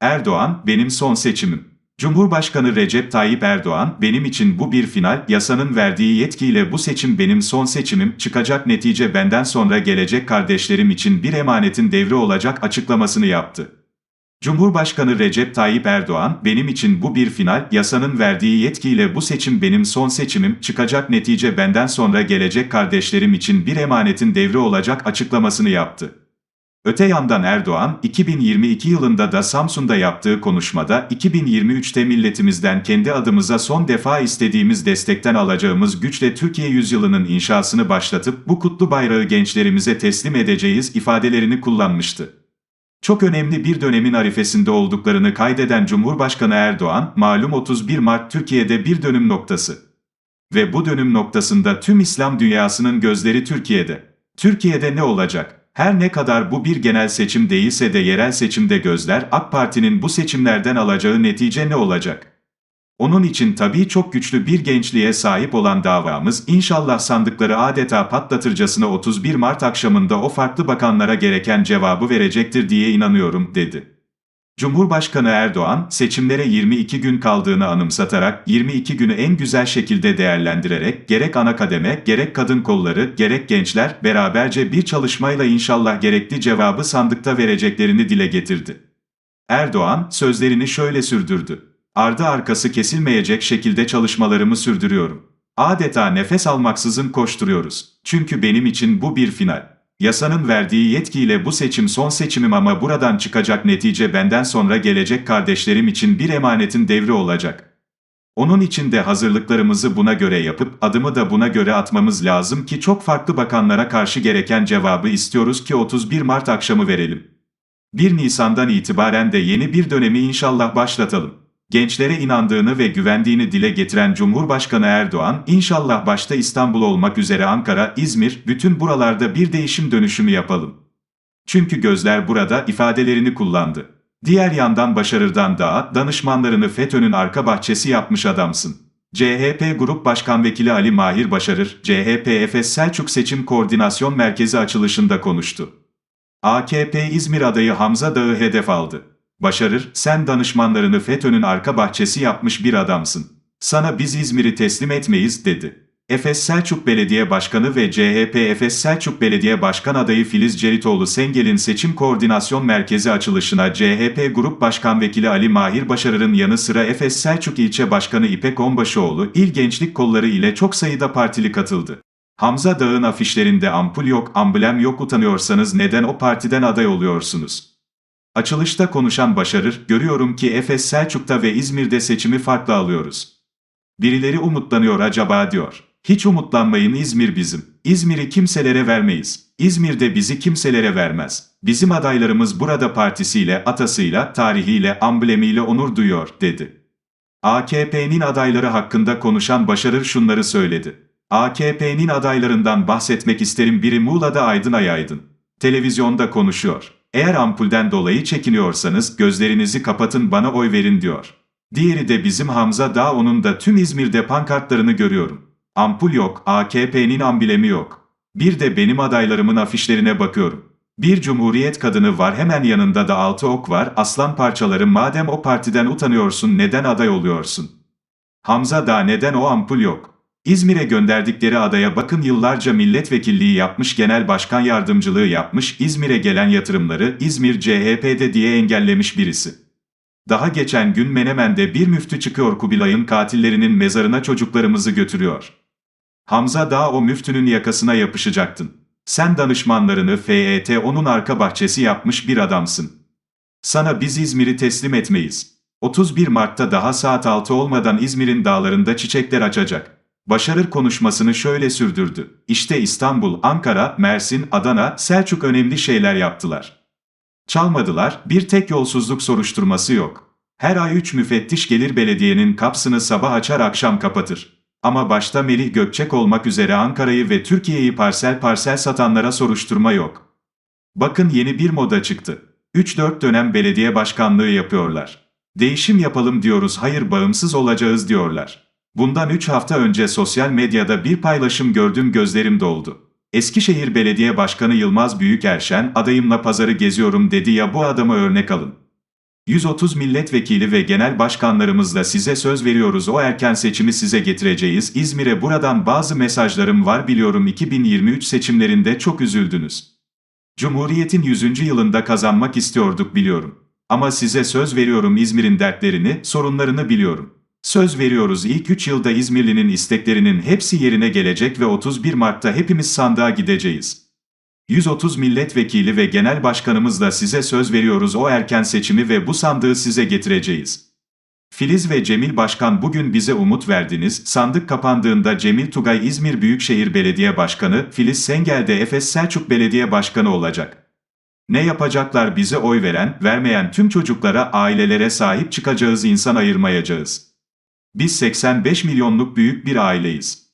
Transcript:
Erdoğan, benim son seçimim. Cumhurbaşkanı Recep Tayyip Erdoğan, benim için bu bir final, yasanın verdiği yetkiyle bu seçim benim son seçimim, çıkacak netice benden sonra gelecek kardeşlerim için bir emanetin devri olacak açıklamasını yaptı. Cumhurbaşkanı Recep Tayyip Erdoğan, benim için bu bir final, yasanın verdiği yetkiyle bu seçim benim son seçimim, çıkacak netice benden sonra gelecek kardeşlerim için bir emanetin devri olacak açıklamasını yaptı. Öte yandan Erdoğan, 2022 yılında da Samsun'da yaptığı konuşmada, 2023'te milletimizden kendi adımıza son defa istediğimiz destekten alacağımız güçle Türkiye yüzyılının inşasını başlatıp bu kutlu bayrağı gençlerimize teslim edeceğiz ifadelerini kullanmıştı. Çok önemli bir dönemin arifesinde olduklarını kaydeden Cumhurbaşkanı Erdoğan, malum 31 Mart Türkiye'de bir dönüm noktası. Ve bu dönüm noktasında tüm İslam dünyasının gözleri Türkiye'de. Türkiye'de ne olacak? Her ne kadar bu bir genel seçim değilse de yerel seçimde gözler AK Parti'nin bu seçimlerden alacağı netice ne olacak? Onun için tabii çok güçlü bir gençliğe sahip olan davamız inşallah sandıkları adeta patlatırcasına 31 Mart akşamında o farklı bakanlara gereken cevabı verecektir diye inanıyorum, dedi. Cumhurbaşkanı Erdoğan, seçimlere 22 gün kaldığını anımsatarak 22 günü en güzel şekilde değerlendirerek gerek ana kademe, gerek kadın kolları, gerek gençler beraberce bir çalışmayla inşallah gerekli cevabı sandıkta vereceklerini dile getirdi. Erdoğan sözlerini şöyle sürdürdü. Ardı arkası kesilmeyecek şekilde çalışmalarımı sürdürüyorum. Adeta nefes almaksızın koşturuyoruz. Çünkü benim için bu bir final. Yasanın verdiği yetkiyle bu seçim son seçimim ama buradan çıkacak netice benden sonra gelecek kardeşlerim için bir emanetin devri olacak. Onun için de hazırlıklarımızı buna göre yapıp adımı da buna göre atmamız lazım ki çok farklı bakanlara karşı gereken cevabı istiyoruz ki 31 Mart akşamı verelim. 1 Nisan'dan itibaren de yeni bir dönemi inşallah başlatalım. Gençlere inandığını ve güvendiğini dile getiren Cumhurbaşkanı Erdoğan, inşallah başta İstanbul olmak üzere Ankara, İzmir, bütün buralarda bir değişim dönüşümü yapalım. Çünkü gözler burada ifadelerini kullandı. Diğer yandan Başarır'dan Dağa, danışmanlarını FETÖ'nün arka bahçesi yapmış adamsın. CHP Grup Başkan Vekili Ali Mahir Başarır, CHP Efes Selçuk Seçim Koordinasyon Merkezi açılışında konuştu. AKP İzmir adayı Hamza Dağ'ı hedef aldı. Başarır, sen danışmanlarını FETÖ'nün arka bahçesi yapmış bir adamsın. Sana biz İzmir'i teslim etmeyiz, dedi. Efes Selçuk Belediye Başkanı ve CHP Efes Selçuk Belediye Başkan adayı Filiz Ceritoğlu Sengel'in seçim koordinasyon merkezi açılışına CHP Grup Başkan Vekili Ali Mahir Başarır'ın yanı sıra Efes Selçuk İlçe Başkanı İpek Onbaşıoğlu, İl Gençlik Kolları ile çok sayıda partili katıldı. Hamza Dağ'ın afişlerinde ampul yok, amblem yok utanıyorsanız neden o partiden aday oluyorsunuz? Açılışta konuşan Başarır, görüyorum ki Efes Selçuk'ta ve İzmir'de seçimi farklı alıyoruz. Birileri umutlanıyor acaba diyor. Hiç umutlanmayın İzmir bizim. İzmir'i kimselere vermeyiz. İzmir'de bizi kimselere vermez. Bizim adaylarımız burada partisiyle, atasıyla, tarihiyle, amblemiyle onur duyuyor, dedi. AKP'nin adayları hakkında konuşan Başarır şunları söyledi. AKP'nin adaylarından bahsetmek isterim biri Muğla'da Aydın Ayaydın. Televizyonda konuşuyor. Eğer ampulden dolayı çekiniyorsanız gözlerinizi kapatın bana oy verin diyor. Diğeri de bizim Hamza Dağ onun da tüm İzmir'de pankartlarını görüyorum. Ampul yok, AKP'nin amblemi yok. Bir de benim adaylarımın afişlerine bakıyorum. Bir cumhuriyet kadını var hemen yanında da altı ok var, aslan parçaları madem o partiden utanıyorsun neden aday oluyorsun? Hamza Dağ neden o ampul yok? İzmir'e gönderdikleri adaya bakın yıllarca milletvekilliği yapmış genel başkan yardımcılığı yapmış İzmir'e gelen yatırımları İzmir CHP'de diye engellemiş birisi. Daha geçen gün Menemen'de bir müftü çıkıyor Kubilay'ın katillerinin mezarına çocuklarımızı götürüyor. Hamza Dağ o müftünün yakasına yapışacaktın. Sen danışmanlarını FET onun arka bahçesi yapmış bir adamsın. Sana biz İzmir'i teslim etmeyiz. 31 Mart'ta daha saat 6 olmadan İzmir'in dağlarında çiçekler açacak. Başarır konuşmasını şöyle sürdürdü. İşte İstanbul, Ankara, Mersin, Adana, Selçuk önemli şeyler yaptılar. Çalmadılar, bir tek yolsuzluk soruşturması yok. Her ay 3 müfettiş gelir belediyenin kapsını sabah açar akşam kapatır. Ama başta Melih Gökçek olmak üzere Ankara'yı ve Türkiye'yi parsel parsel satanlara soruşturma yok. Bakın yeni bir moda çıktı. 3-4 dönem belediye başkanlığı yapıyorlar. Değişim yapalım diyoruz hayır bağımsız olacağız diyorlar. Bundan 3 hafta önce sosyal medyada bir paylaşım gördüm gözlerim doldu. Eskişehir Belediye Başkanı Yılmaz Büyükerşen adayımla pazarı geziyorum dedi ya bu adama örnek alın. 130 milletvekili ve genel başkanlarımızla size söz veriyoruz o erken seçimi size getireceğiz. İzmir'e buradan bazı mesajlarım var biliyorum 2023 seçimlerinde çok üzüldünüz. Cumhuriyetin 100. yılında kazanmak istiyorduk biliyorum. Ama size söz veriyorum İzmir'in dertlerini, sorunlarını biliyorum. Söz veriyoruz ilk 3 yılda İzmirli'nin isteklerinin hepsi yerine gelecek ve 31 Mart'ta hepimiz sandığa gideceğiz. 130 milletvekili ve genel başkanımızla size söz veriyoruz o erken seçimi ve bu sandığı size getireceğiz. Filiz ve Cemil Başkan bugün bize umut verdiniz. Sandık kapandığında Cemil Tugay İzmir Büyükşehir Belediye Başkanı, Filiz Sengel de Efes Selçuk Belediye Başkanı olacak. Ne yapacaklar bize oy veren, vermeyen tüm çocuklara, ailelere sahip çıkacağız insan ayırmayacağız. Biz 85 milyonluk büyük bir aileyiz.